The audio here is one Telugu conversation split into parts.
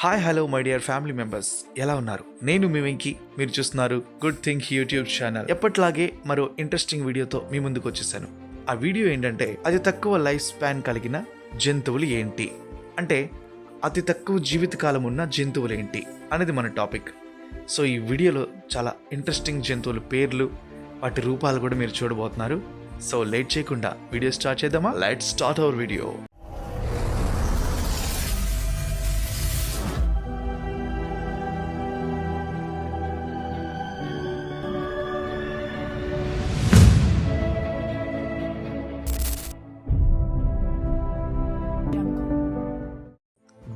Hi hello my dear family members ఎలా ఉన్నారు? నేను మీ వెంకి. మీరు చూస్తున్నారు గుడ్ థింగ్ యూట్యూబ్ ఛానల్ ఎప్పట్లాగే మరో ఇంట్రెస్టింగ్ వీడియోతో మీ ముందుకు వచ్చేసాను. ఆ వీడియో ఏంటంటే అతి తక్కువ లైఫ్ స్పాన్ కలిగిన జంతువులు ఏంటి? అంటే అతి తక్కువ జీవితకాలం ఉన్న జంతువులు ఏంటి? అనేది మన టాపిక్ సో ఈ వీడియోలో చాలా ఇంట్రెస్టింగ్ జంతువుల పేర్లు వాటి రూపాలు కూడా మీరు చూడబోతున్నారు. సో లేట్ చేయకుండా వీడియో స్టార్ట్ చేద్దామా? లైట్ స్టార్ట్ అవర్ వీడియో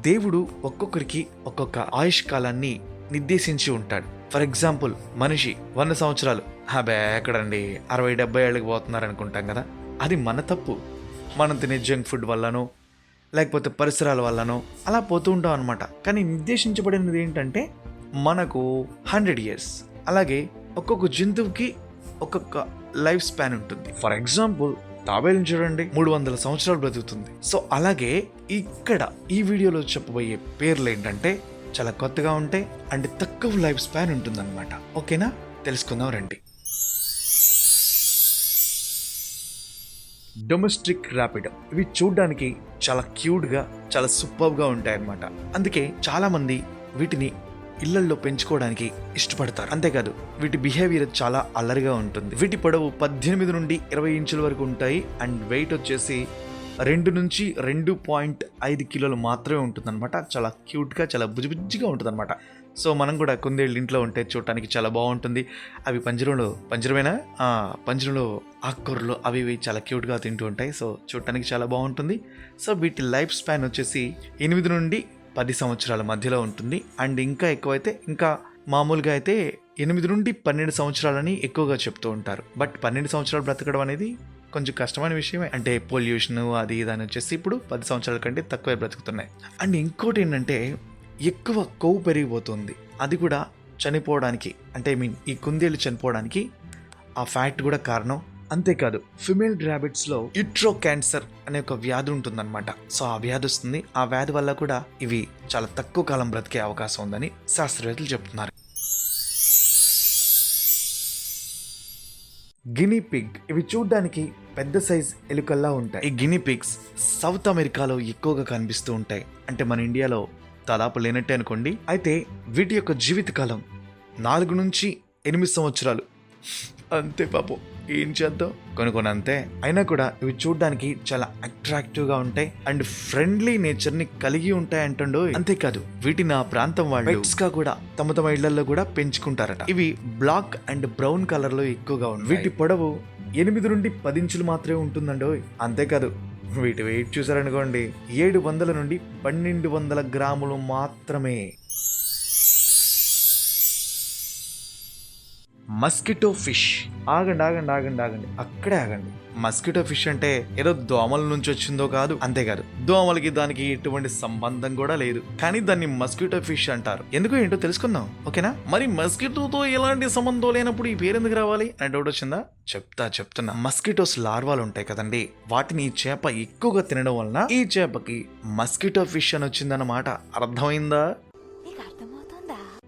దేవుడు ఒక్కొక్కరికి ఒక్కొక్క ఆయుష్ కాలాన్ని నిర్దేశించి ఉంటాడు. ఫర్ ఎగ్జాంపుల్ మనిషి వంద సంవత్సరాలు. అబే ఎక్కడండి? అరవై డెబ్బై ఏళ్ళకి పోతున్నారు అనుకుంటాం కదా? అది మన తప్పు. మనం తినే జంక్ ఫుడ్ వల్లనో లేకపోతే పరిసరాల వల్లనో అలా పోతూ ఉంటాం అనమాట కానీ నిర్దేశించబడినది ఏంటంటే మనకు హండ్రెడ్ ఇయర్స్ అలాగే ఒక్కొక్క జంతువుకి ఒక్కొక్క లైఫ్ స్పాన్ ఉంటుంది. ఫర్ ఎగ్జాంపుల్ తాబేలు చూడండి. మూడు వందల సంవత్సరాలు బ్రతుకుతుంది. సో అలాగే ఇక్కడ ఈ వీడియోలో చెప్పబోయే పేర్లు ఏంటంటే చాలా కొత్తగా ఉంటాయి అండ్ తక్కువ లైఫ్ స్పాన్ ఉంటుందన్నమాట. ఓకేనా? తెలుసుకుందాం రండి. డొమెస్టిక్ ర్యాపిడో. ఇవి చూడడానికి చాలా క్యూట్గా చాలా సూపర్గా ఉంటాయన్నమాట. అందుకే చాలామంది వీటిని ఇళ్ళల్లో పెంచుకోవడానికి ఇష్టపడతారు. అంతేకాదు వీటి బిహేవియర్ చాలా అల్లరిగా ఉంటుంది. వీటి పొడవు పద్దెనిమిది నుండి ఇరవై ఇంచుల వరకు ఉంటాయి. అండ్ వెయిట్ వచ్చేసి రెండు నుంచి రెండు పాయింట్ ఐదు కిలోలు మాత్రమే ఉంటుందన్నమాట. చాలా క్యూట్గా చాలా బుజ్జిబుజ్జిగా ఉంటుందన్నమాట. సో మనం కూడా కుందేళ్ళు ఇంట్లో ఉంటే చూడటానికి చాలా బాగుంటుంది. అవి పంజరంలో పంజరమేనా? పంజరంలో ఆకుకూరలు అవి ఇవి చాలా క్యూట్గా తింటూ ఉంటాయి. సో చూడటానికి చాలా బాగుంటుంది. సో వీటి లైఫ్ స్పాన్ వచ్చేసి ఎనిమిది నుండి పది సంవత్సరాల మధ్యలో ఉంటుంది. అండ్ ఇంకా ఎక్కువైతే ఇంకా మామూలుగా అయితే ఎనిమిది నుండి పన్నెండు సంవత్సరాలని ఎక్కువగా చెప్తూ ఉంటారు. బట్ పన్నెండు సంవత్సరాలు బ్రతకడం అనేది కొంచెం కష్టమైన విషయమే. అంటే పొల్యూషన్ అది ఇది అని వచ్చేసి ఇప్పుడు పది సంవత్సరాల కంటే తక్కువే బ్రతుకుతున్నాయి. అండ్ ఇంకోటి ఏంటంటే ఎక్కువ కొవ్వు పెరిగిపోతుంది. అది కూడా చనిపోవడానికి అంటే ఐ మీన్ ఈ కుందేలు చనిపోవడానికి ఆ ఫ్యాక్ట్ కూడా కారణం. అంతేకాదు ఫిమేల్ ర్యాబిట్స్లో ఇట్రో క్యాన్సర్ అనే ఒక వ్యాధి ఉంటుందన్నమాట. సో ఆ వ్యాధి వస్తుంది. ఆ వ్యాధి వల్ల కూడా ఇవి చాలా తక్కువ కాలం బ్రతికే అవకాశం ఉందని శాస్త్రవేత్తలు చెప్తున్నారు. గినీ పిగ్ ఇవి చూడ్డానికి పెద్ద సైజ్ ఎలుకల్లా ఉంటాయి. ఈ గినీ పిగ్స్ సౌత్ అమెరికాలో ఎక్కువగా కనిపిస్తూ ఉంటాయి. అంటే మన ఇండియాలో దాదాపు లేనట్టే అనుకోండి. అయితే వీటి యొక్క జీవితకాలం నాలుగు నుంచి ఎనిమిది సంవత్సరాలు. అంతే పాపం. ఏం చేద్దాం? కొన్ని కొన్ని అంతే అయినా కూడా ఇవి చూడడానికి చాలా అట్రాక్టివ్గా ఉంటాయి. అండ్ ఫ్రెండ్లీ నేచర్ని కలిగి ఉంటాయి అంటుండో. అంతేకాదు వీటిని ఆ ప్రాంతం వాళ్ళు గా కూడా తమ తమ ఇళ్ళలో కూడా పెంచుకుంటారట. ఇవి బ్లాక్ అండ్ బ్రౌన్ కలర్లో ఎక్కువగా ఉంటాయి. వీటి పొడవు ఎనిమిది నుండి పది ఇంచులు మాత్రమే ఉంటుందండో అంతేకాదు వీటి వెయిట్ చూసారనుకోండి ఏడు వందల నుండి పన్నెండు వందల గ్రాములు మాత్రమే. Mosquito fish. ఆగండి ఆగండి ఆగండి ఆగండి. అక్కడే ఆగండి. మస్కిటో ఫిష్ అంటే ఏదో దోమల నుంచి వచ్చిందో కాదు అంతేకాదు దోమలకి దానికి ఎటువంటి సంబంధం కూడా లేదు. కానీ దాన్ని మస్కిటో ఫిష్ అంటారు. ఎందుకు ఏంటో తెలుసుకుందాం ఓకేనా? మరి మస్కిటోతో ఎలాంటి సంబంధం లేనప్పుడు ఈ పేరు ఎందుకు రావాలి? అని డౌట్ వచ్చిందా? చెప్తా చెప్తున్నా. మస్కిటోస్ లార్వాలు ఉంటాయి కదండి. వాటిని ఈ చేప ఎక్కువగా తినడం వలన ఈ చేపకి మస్కిటో ఫిష్ అని వచ్చిందన్నమాట. అర్థమైందా?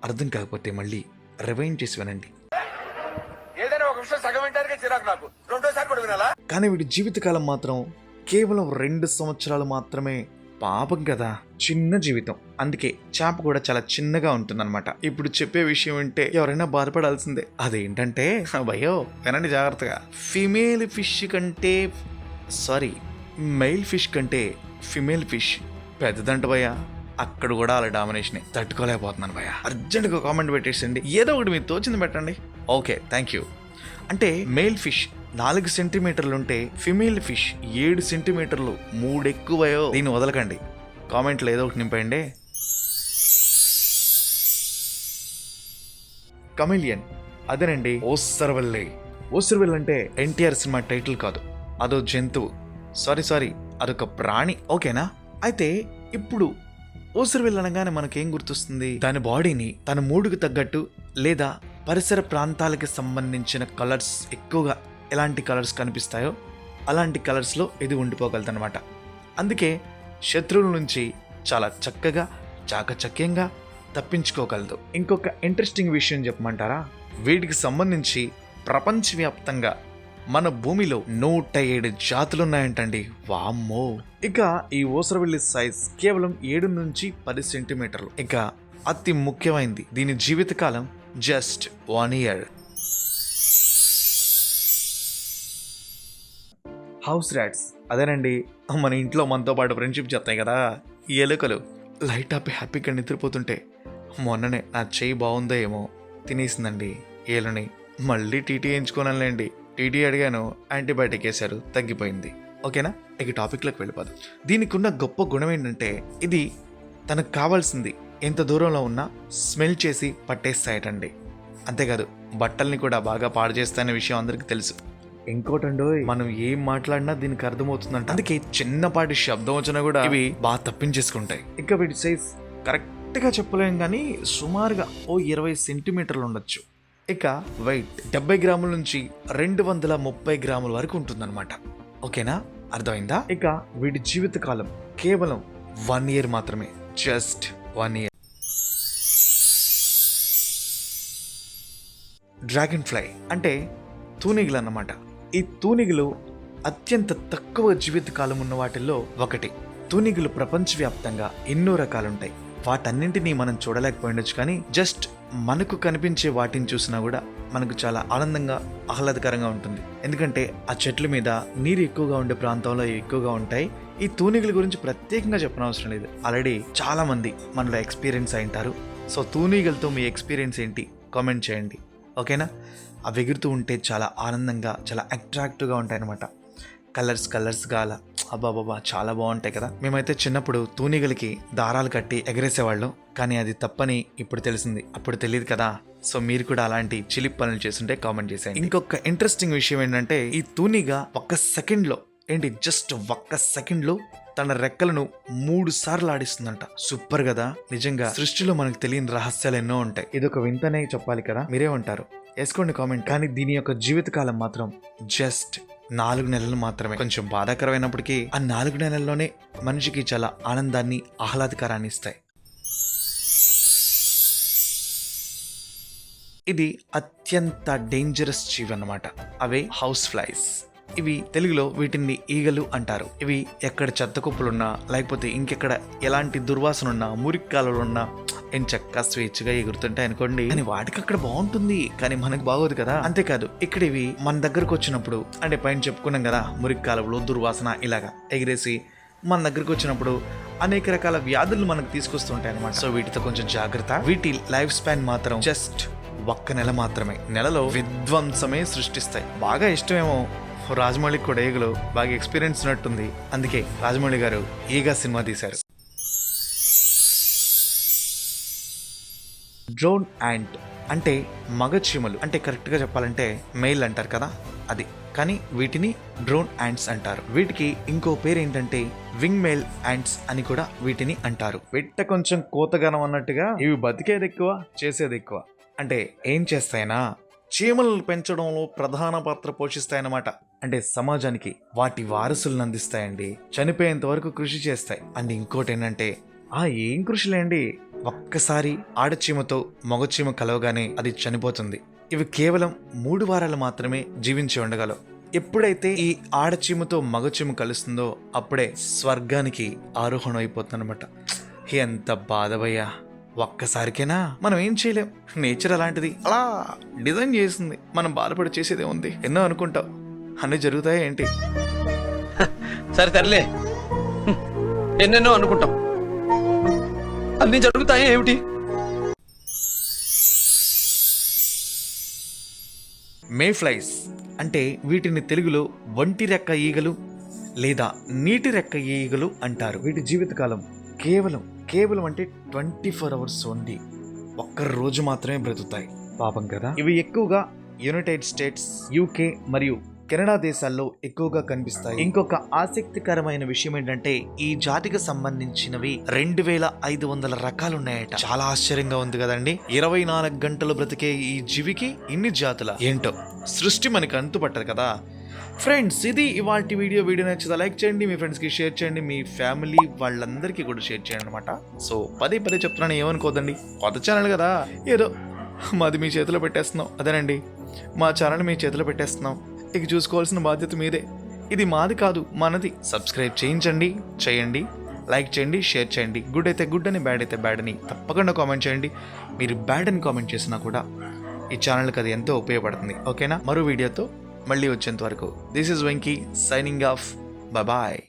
అర్థం కాకపోతే మళ్ళీ రివైండ్ చేసి వినండి. సగం వింటానికే చిరాకు నాకు. రెండోసారి కూడా వినాలా? కానీ వీడి జీవితకాలం మాత్రం కేవలం రెండు సంవత్సరాలు మాత్రమే పాపం కదా. చిన్న జీవితం. అందుకే చేప కూడా చాలా చిన్నగా ఉంటుందన్నమాట. ఇప్పుడు చెప్పే విషయం అంటే ఎవరైనా బాధపడాల్సిందే. అదేంటంటే భయో వినండి జాగ్రత్తగా. ఫిమేల్ ఫిష్ కంటే సారీ మెయిల్ ఫిష్ కంటే ఫిమేల్ ఫిష్ పెద్దదంట భయ్యా. అక్కడ కూడా అలా డామినేషన్. తట్టుకోలేకపోతున్నాను భయ్యా. అర్జెంట్గా కామెంట్ పెట్టేసండి ఏదో ఒకటి మీరు తోచింది పెట్టండి. ఓకే థ్యాంక్ యూ అంటే మేల్ ఫిష్ నాలుగు సెంటీమీటర్లు ఉంటే ఫిమేల్ ఫిష్ ఏడు సెంటీమీటర్లు మూడు ఎక్కువయో దీన్ని వదలకండి. కామెంట్లో ఏదో ఒకటి నింపండి కమిలియన్. అదేనండి ఓసర్వల్లే. ఓసర్వెల్ అంటే ఎన్టీఆర్ సినిమా టైటిల్ కాదు. అదో జంతువు. సారీ సారీ అదొక ప్రాణి. ఓకేనా? అయితే ఇప్పుడు ఓసర్వెల్ అనగానే మనకేం గుర్తొస్తుంది? దాని బాడీని తన మూడుకు తగ్గట్టు లేదా పరిసర ప్రాంతాలకి సంబంధించిన కలర్స్ ఎక్కువగా ఎలాంటి కలర్స్ కనిపిస్తాయో అలాంటి కలర్స్లో ఇది ఉండిపోగలదన్నమాట. అందుకే శత్రువుల నుంచి చాలా చక్కగా చాకచక్యంగా తప్పించుకోగలదు. ఇంకొక ఇంట్రెస్టింగ్ విషయం చెప్పమంటారా? వీటికి సంబంధించి ప్రపంచవ్యాప్తంగా మన భూమిలో నూట ఏడు జాతులున్నాయంటండి. వామ్మో! ఇక ఈ ఊసరవెల్లి సైజ్ కేవలం ఏడు నుంచి పది సెంటీమీటర్లు. ఇక అతి ముఖ్యమైనది దీని జీవితకాలం just one year. House rats అదేనండి మన ఇంట్లో మనతో పాటు ఫ్రెండ్షిప్ చేస్తాయి కదా ఎలుకలు. లైట్ ఆపి హ్యాపీగా నిద్రపోతుంటే మొన్ననే నా చెయ్యి బాగుందో ఏమో తినేసిందండి ఏలుని. మళ్ళీ టీటీ వేయించుకోనాలండి టీటీ అడిగాను యాంటీబయాటిక్ వేశారు తగ్గిపోయింది. ఓకేనా? ఇక టాపిక్లోకి వెళ్ళిపోదాం. దీనికి ఉన్న గొప్ప గుణం ఏంటంటే ఇది తనకు కావాల్సింది ఎంత దూరంలో ఉన్నా స్మెల్ చేసి పట్టేస్తాయటండి. అంతేకాదు బట్టల్ని కూడా బాగా పాడు చేస్తాయనే విషయం అందరికీ తెలుసు. ఇంకోటండో మనం ఏం మాట్లాడినా దీనికి అర్థమవుతుందంట. అందుకే చిన్నపాటి శబ్దం వచ్చినా కూడా ఇవి బాగా తప్పించేసుకుంటాయి. ఇక వీటి సైజ్ కరెక్ట్గా చెప్పలేం కానీ సుమారుగా ఓ ఇరవై సెంటీమీటర్లు ఉండొచ్చు. ఇక వెయిట్ డెబ్బై గ్రాముల నుంచి రెండు వందల ముప్పై గ్రాముల వరకు ఉంటుందన్నమాట. ఓకేనా? అర్థమైందా? ఇక వీటి జీవితకాలం కేవలం వన్ ఇయర్ మాత్రమే. Just one year. Dragon fly అంటే తూనిగులు అన్నమాట ఈ తూనిగులు అత్యంత తక్కువ జీవితకాలం ఉన్న వాటిల్లో ఒకటి. తూనిగులు ప్రపంచవ్యాప్తంగా ఎన్నో రకాలుంటాయి. వాటన్నింటినీ మనం చూడలేకపోయిండొచ్చు కానీ జస్ట్ మనకు కనిపించే వాటిని చూసినా కూడా మనకు చాలా ఆనందంగా ఆహ్లాదకరంగా ఉంటుంది. ఎందుకంటే ఆ చెట్ల మీద నీరు ఎక్కువగా ఉండే ప్రాంతంలో ఎక్కువగా ఉంటాయి. ఈ తూనిగుల గురించి ప్రత్యేకంగా చెప్పనవసరం లేదు. ఆల్రెడీ చాలా మంది మనలో ఎక్స్పీరియన్స్ అయింటారు సో తూనిగలతో మీ ఎక్స్పీరియన్స్ ఏంటి? కామెంట్ చేయండి. ఓకేనా? అవి ఎగురుతూ ఉంటే చాలా ఆనందంగా చాలా అట్రాక్టివ్గా ఉంటాయన్నమాట. కలర్స్ కలర్స్గా అలా అబ్బాబాబా చాలా బాగుంటాయి కదా. మేమైతే చిన్నప్పుడు తూనిగలకి దారాలు కట్టి ఎగరేసేవాళ్ళం. కానీ అది తప్పని ఇప్పుడు తెలిసింది. అప్పుడు తెలియదు కదా. సో మీరు కూడా అలాంటి చిలిప్ పనులు చేస్తుంటే కామెంట్ చేసేయండి. ఇంకొక ఇంట్రెస్టింగ్ విషయం ఏంటంటే ఈ తూనిగా ఒక్క సెకండ్లో ఏంటి జస్ట్ ఒక్క సెకండ్లో తన రెక్కలను మూడు సార్లు ఆడిస్తుందంట. సూపర్ కదా? నిజంగా సృష్టిలో మనకు తెలియని రహస్యాలు ఎన్నో ఉంటాయి. ఇది ఒక వింతనే చెప్పాలి కదా? మీరేమంటారు వేసుకోండి కామెంట్. కానీ దీని యొక్క జీవితకాలం మాత్రం జస్ట్ నాలుగు నెలలు మాత్రమే. కొంచెం బాధాకరమైనప్పటికీ ఆ నాలుగు నెలల్లోనే మనిషికి చాలా ఆనందాన్ని ఆహ్లాదకరాన్ని ఇస్తాయి. ఇది అత్యంత డేంజరస్ జీవి అన్నమాట అవే హౌస్ ఫ్లైస్ ఇవి తెలుగులో వీటిని ఈగలు అంటారు. ఇవి ఎక్కడ చెత్త కుప్పలున్నా లేకపోతే ఇంకెక్కడ ఎలాంటి దుర్వాసన ఉన్నా కాలువలున్నా ఏం చక్క స్వేచ్ఛగా ఎగురుతుంటాయి అనుకోండి. కానీ వాటికి అక్కడ బాగుంటుంది. కానీ మనకు బాగోదు కదా. అంతేకాదు ఇక్కడ ఇవి మన దగ్గరకు వచ్చినప్పుడు అంటే పైన చెప్పుకున్నాం కదా మురికి కాలువలు దుర్వాసన ఇలాగా ఎగిరేసి మన దగ్గరకు వచ్చినప్పుడు అనేక రకాల వ్యాధులు మనకు తీసుకొస్తుంటాయి అనమాట సో వీటితో కొంచెం జాగ్రత్త. వీటి లైఫ్ స్పాన్ మాత్రం జస్ట్ ఒక్క నెల మాత్రమే. నెలలో విధ్వంసమే సృష్టిస్తాయి. బాగా ఇష్టమేమో రాజమౌళికి కూడా ఈగలు బాగా ఎక్స్పీరియన్స్ ఉన్నట్టుంది. అందుకే రాజమౌళి గారు ఈగా సినిమా తీశారు. డ్రోన్ యాంట్ అంటే మగ చీమలు అంటే కరెక్ట్గా చెప్పాలంటే మెయిల్ అంటారు కదా అది. కానీ వీటిని డ్రోన్ యాంట్స్ అంటారు. వీటికి ఇంకో పేరు ఏంటంటే వింగ్ మెయిల్ యాంట్స్ అని కూడా వీటిని అంటారు. పెట్ట కొంచెం కోతగనం అన్నట్టుగా ఇవి బతికేది ఎక్కువ చేసేది ఎక్కువ. అంటే ఏం చేస్తాయనా? చీమలను పెంచడంలో ప్రధాన పాత్ర పోషిస్తాయన్నమాట. అంటే సమాజానికి వాటి వారసులను అందిస్తాయండి. చనిపోయేంత వరకు కృషి చేస్తాయి. అండ్ ఇంకోటి ఏంటంటే ఆ ఏం కృషిలేండి? ఒక్కసారి ఆడచీమతో మగచీమ కలవగానే అది చనిపోతుంది. ఇవి కేవలం మూడు వారాలు మాత్రమే జీవించి ఉండగలవు. ఎప్పుడైతే ఈ ఆడచీమతో మగచీమ కలుస్తుందో అప్పుడే స్వర్గానికి ఆరోహణం అయిపోతుందన్నమాట. ఎంత బాధవయ్యా. ఒక్కసారికేనా? మనం ఏం చేయలేం. నేచర్ అలాంటిది. అలా డిజైన్ చేసింది. మనం బాధపడి చేసేదే ఉంది. ఎన్నో అనుకుంటాం అన్నీ జరుగుతాయి ఏంటి? సరే తరలే హ్మ్. ఎన్నెన్నో అనుకుంటాం. అన్ని జరుగుతాయి ఏమిటి? మేఫ్లైస్ అంటే వీటిని తెలుగులో ఒంటి రెక్క ఈగలు లేదా నీటి రెక్క ఈగలు అంటారు. వీటి జీవితకాలం కేవలం కేవలం అంటే ట్వంటీ ఫోర్ అవర్స్ ఓన్లీ. ఒక్క రోజు మాత్రమే బ్రతుకుతాయి. పాపం కదా? ఇవి ఎక్కువగా యునైటెడ్ స్టేట్స్ యూకే మరియు కెనడా దేశాల్లో ఎక్కువగా కనిపిస్తాయి. ఇంకొక ఆసక్తికరమైన విషయం ఏంటంటే ఈ జాతికి సంబంధించినవి రెండు వేల ఐదు వందల రకాలు ఉన్నాయట చాలా ఆశ్చర్యంగా ఉంది కదండి. ఇరవై నాలుగు గంటలు బ్రతికే ఈ జీవికి ఇన్ని జాతుల? ఏంటో? సృష్టి మనకి అంతుపట్టదు కదా. ఫ్రెండ్స్ ఇది ఇవాళ వీడియో. వీడియో నచ్చితే లైక్ చేయండి మీ ఫ్రెండ్స్కి షేర్ చేయండి మీ ఫ్యామిలీ వాళ్ళందరికీ కూడా షేర్ చేయండి అనమాట సో పదే పదే చెప్తున్నాను ఏమనుకోదండి కొత్త ఛానల్ కదా. ఏదో మాది మీ చేతిలో పెట్టేస్తున్నాం. అదేనండి. మా ఛానల్ మీ చేతిలో పెట్టేస్తున్నాం. ఇక చూసుకోవాల్సిన బాధ్యత మీదే. ఇది మాది కాదు మనది. సబ్స్క్రైబ్ చేయించండి చేయండి లైక్ చేయండి షేర్ చేయండి. గుడ్ అయితే గుడ్ అని బ్యాడ్ అయితే బ్యాడ్ అని తప్పకుండా కామెంట్ చేయండి. మీరు బ్యాడ్ అని కామెంట్ చేసినా కూడా ఈ ఛానల్కి అది ఎంతో ఉపయోగపడుతుంది. ఓకేనా మరో వీడియోతో మళ్ళీ వచ్చేంత వరకు. This is Venky signing off bye